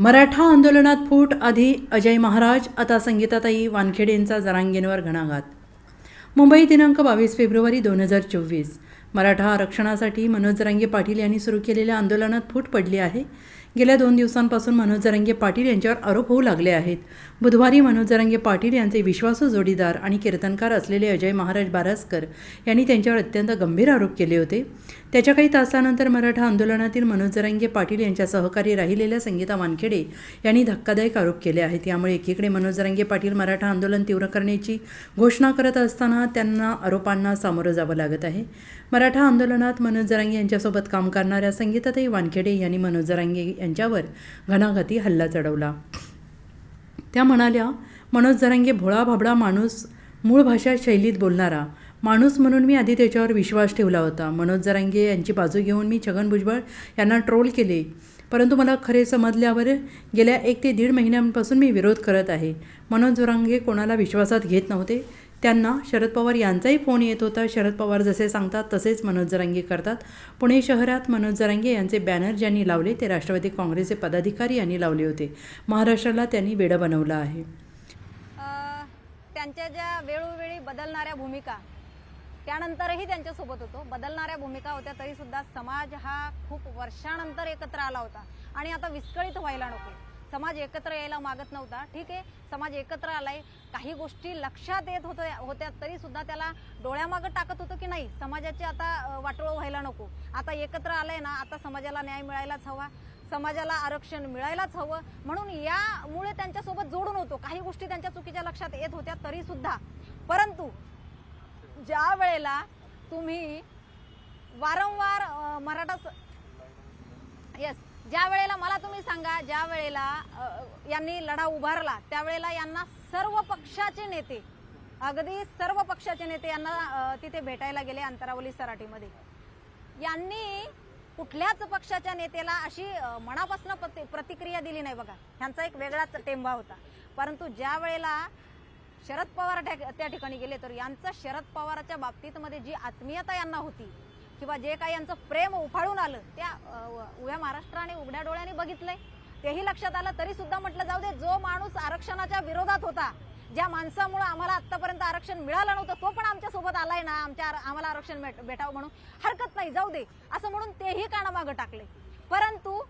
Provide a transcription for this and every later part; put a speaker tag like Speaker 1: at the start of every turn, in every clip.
Speaker 1: मराठा आंदोलनात फूट आधी अजय महाराज आता संगीताताई वानखेडेंचा जरांगेंवर घणाघात. मुंबई दिनांक बावीस फेब्रुवारी दोन हजार चोवीस. मराठा आरक्षणासाठी मनोज जरांगे पाटील यांनी सुरू केलेल्या आंदोलनात फूट पडली आहे. गेल्या दोन दिवसांपासून मनोज जरांगे पाटील यांच्यावर आरोप होऊ लागले आहेत. बुधवारी मनोज जरांगे पाटील यांचे विश्वासू जोडीदार आणि कीर्तनकार असलेले अजय महाराज बारसकर यांनी त्यांच्यावर अत्यंत गंभीर आरोप केले होते. त्याच्या काही तासानंतर मराठा आंदोलनातील मनोज जरांगे पाटील यांच्या सहकारी राहिलेल्या संगीता वानखेडे यांनी धक्कादायक आरोप केले आहेत. यामुळे एकीकडे मनोज जरंगे पाटील मराठा आंदोलन तीव्र करण्याची घोषणा करत असताना त्यांना आरोपांना सामोरं जावं लागत आहे. मराठा आंदोलनात मनोज जरांगे यांच्यासोबत काम करणाऱ्या संगीताताई वानखेडे यांनी मनोज जरांगे यांच्यावर घणाघाती हल्ला चढवला. त्या म्हणाल्या मनोज जरांगे भोळा भाबडा माणूस मूळ भाषा शैलीत बोलणारा. माणूस म्हणून मी आधी त्याच्यावर विश्वास ठेवला होता. मनोज जरांगे यांची बाजू घेऊन मी छगन भुजबळ यांना ट्रोल केले. परंतु मला खरे समजल्यावर गेल्या एक ते दीड महिन्यांपासून मी विरोध करत आहे. मनोज जरांगे कोणाला विश्वासात घेत नव्हते. त्यांना शरद पवार यांचाही फोन येत होता. शरद पवार जसे सांगतात तसेच मनोज जरांगे करतात. पुणे शहरात मनोज जरांगे यांचे बॅनर ज्यांनी लावले ते राष्ट्रवादी काँग्रेसचे पदाधिकारी यांनी लावले होते. महाराष्ट्राला त्यांनी वेडं बनवलं आहे.
Speaker 2: त्यांच्या ज्या वेळोवेळी बदलणाऱ्या भूमिका त्यानंतरही त्यांच्यासोबत होतो. बदलणाऱ्या भूमिका होत्या तरी सुद्धा समाज हा खूप वर्षानंतर एकत्र आला होता. आणि आता विस्कळीत व्हायला नको. समाज एकत्र यायला मागत नव्हता. ठीक आहे? समाज एकत्र आलाय. काही गोष्टी लक्षात येत होत्या होत्या तरी सुद्धा त्याला डोळ्यामागं टाकत होतं की नाही? समाजाची आता वाटोळ वाटोळं व्हायला नको. आता एकत्र आलंय ना आता समाजाला न्याय मिळायलाच हवा. समाजाला आरक्षण मिळायलाच हवं. म्हणून यामुळे त्यांच्यासोबत जोडून होतो. काही गोष्टी त्यांच्या चुकीच्या लक्षात येत होत्या तरी सुद्धा. परंतु ज्या वेळेला तुम्ही वारंवार मराठा येस ज्या वेळेला मला तुम्ही सांगा ज्या वेळेला यांनी लढा उभारला त्यावेळेला यांना सर्व पक्षाचे नेते अगदी सर्व पक्षाचे नेते यांना तिथे भेटायला गेले अंतरावली सराटीमध्ये. यांनी कुठल्याच पक्षाच्या नेत्याला अशी मनापासून प्रतिक्रिया दिली नाही बघा. ह्यांचा एक वेगळाच टेंबा होता. परंतु ज्या वेळेला शरद पवार त्या त्या ठिकाणी गेले तर यांचा शरद पवाराच्या बाबतीत मध्ये जी आत्मीयता यांना होती किंवा जे काही यांचं प्रेम उफाळून आलं त्या उभ्या महाराष्ट्राने उघड्या डोळ्याने बघितलंय. तेही लक्षात आलं तरी सुद्धा म्हटलं जाऊ दे जो माणूस आरक्षणाच्या विरोधात होता ज्या माणसामुळे आम्हाला आतापर्यंत आरक्षण मिळालं नव्हतं तो पण आमच्यासोबत आलाय ना आमच्या आम्हाला आरक्षण भेट- भेटावं म्हणून. हरकत नाही जाऊ दे असं म्हणून तेही कानामागं टाकले. परंतु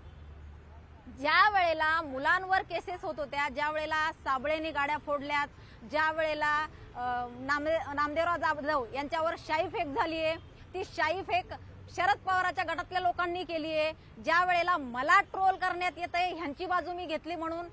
Speaker 2: ज्या वेळेला मुलांवर केसेस होत होत्या ज्या वेळेला साबळेने गाड्या फोडल्यात ज्या वेळेला नामदे नामदेवराव जाधव यांच्यावर शाई फेक झाली आहे ती शाई फेक शरद पवाराच्या गटातल्या लोकांनी केली आहे. ज्या वेळेला मला ट्रोल करण्यात येत आहे ह्यांची बाजू मी घेतली म्हणून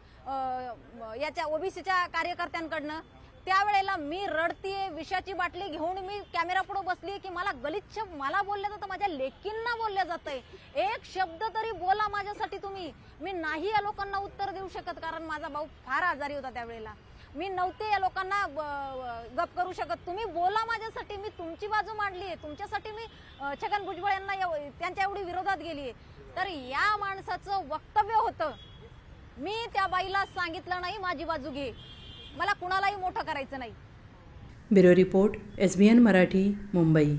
Speaker 2: याच्या ओबीसीच्या कार्यकर्त्यांकडनं त्यावेळेला मी रडतीये विषाची बाटली घेऊन मी कॅमेरा पुढे बसली की मला गलिच्छ मला बोललं जातं माझ्या लेकींना बोललं जातंय. एक शब्द तरी बोला माझ्यासाठी तुम्ही. मी नाही या लोकांना उत्तर देऊ शकत कारण माझा भाऊ फार आजारी होता त्यावेळेला. मी नव्हते या लोकांना गप करू शकत. तुम्ही बोला माझ्यासाठी मी तुमची बाजू मांडली आहे तुमच्यासाठी मी छगन भुजबळ यांना एव- त्यांच्या एवढी विरोधात गेली आहे तर या माणसाचं वक्तव्य होतं. मी त्या बाईला सांगितलं नाही माझी बाजू घे. मला कुणालाही मोठं करायचं नाही.
Speaker 1: Bureau report S B N Marathi Mumbai.